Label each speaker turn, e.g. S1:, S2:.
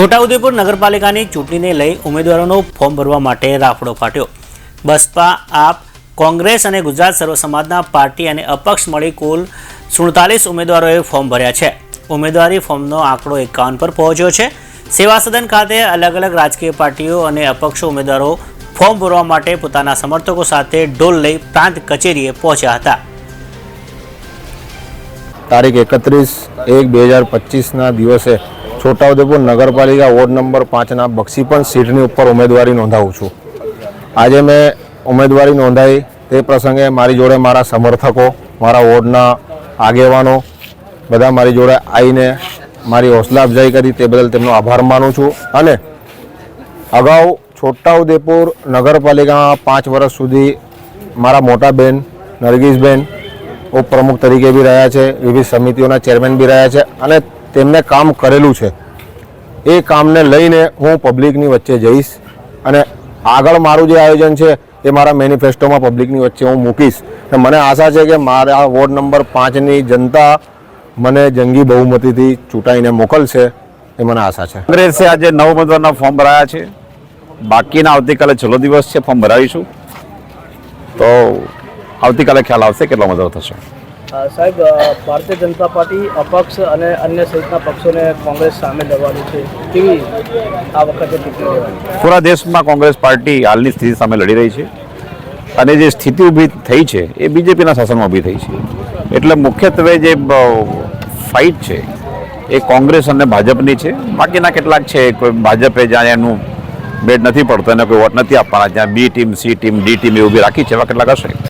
S1: છોટાઉદેપુર નગરપાલિકાની ચૂંટણીને લઈ ઉમેદવારોનો ફોર્મ ભરવા માટે રાફડો ફાટ્યો. બસપા, આપ, કોંગ્રેસ અને ગુજરાત સર્વ સમાજના પાર્ટી અને અપક્ષ મળી કુલ સુડતાલીસ ઉમેદવારોએ ફોર્મ ભર્યા છે. ઉમેદવારી ફોર્મનો આંકડો એકાવન પર પહોંચ્યો છે. સેવા સદન ખાતે અલગ અલગ રાજકીય પાર્ટીઓ અને અપક્ષ ઉમેદવારો ફોર્મ ભરવા માટે પોતાના સમર્થકો સાથે ડોલ લઈ પ્રાંત કચેરીએ પહોંચ્યા હતા.
S2: તારીખ એકત્રીસ એક બે હજાર પચીસના દિવસે છોટાઉદેપુર નગરપાલિકા વોર્ડ નંબર પાંચના બક્ષીપંચ સીટની ઉપર ઉમેદવારી નોંધાવું છું. આજે મેં ઉમેદવારી નોંધાવી તે પ્રસંગે મારી જોડે મારા સમર્થકો, મારા વોર્ડના આગેવાનો બધા મારી જોડે આવીને મારી હોસલા અફજાઈ કરી તે બદલ તેમનો આભાર માનું છું અને અગાઉ છોટાઉદેપુર નગરપાલિકામાં પાંચ વર્ષ સુધી મારા મોટા બેન નરગીસબેન ઉપપ્રમુખ તરીકે બી રહ્યા છે, વિવિધ સમિતિઓના ચેરમેન બી રહ્યા છે અને તેમને કામ કરેલું છે. એ કામને લઈને હું પબ્લિકની વચ્ચે જઈશ અને આગળ મારું જે આયોજન છે એ મારા મેનિફેસ્ટોમાં પબ્લિકની વચ્ચે હું મૂકીશ. અને મને આશા છે કે મારા વોર્ડ નંબર પાંચની જનતા મને જંગી બહુમતીથી ચૂંટાઈને મોકલશે એ મને આશા છે.
S3: કોંગ્રેસે આજે નવ ઉમેદવારના ફોર્મ ભરાયા છે. બાકીના આવતીકાલે છેલ્લો દિવસ છે, ફોર્મ ભરાવીશું. તો આવતીકાલે ખ્યાલ આવશે કેટલો મદદ થશે.
S4: સાહેબ ભારતીય જનતા પાર્ટી અપક્ષ અને અન્ય સહિતના પક્ષોને કોંગ્રેસ સામે લડવાની છે. કેવી આ વખતે
S3: પૂરા દેશમાં કોંગ્રેસ પાર્ટી હાલની સ્થિતિ સામે લડી રહી છે અને જે સ્થિતિ ઊભી થઈ છે એ બીજેપીના શાસનમાં ઊભી થઈ છે. એટલે મુખ્યત્વે જે ફાઇટ છે એ કોંગ્રેસ અને ભાજપની છે. બાકીના કેટલાક છે, કોઈ ભાજપે જ્યાં એનું બેડ નથી પડતો, એને કોઈ વોટ નથી આપવાના, જ્યાં B team, C team, D team એ ઊભી રાખી છે, એવા કેટલાક હશે?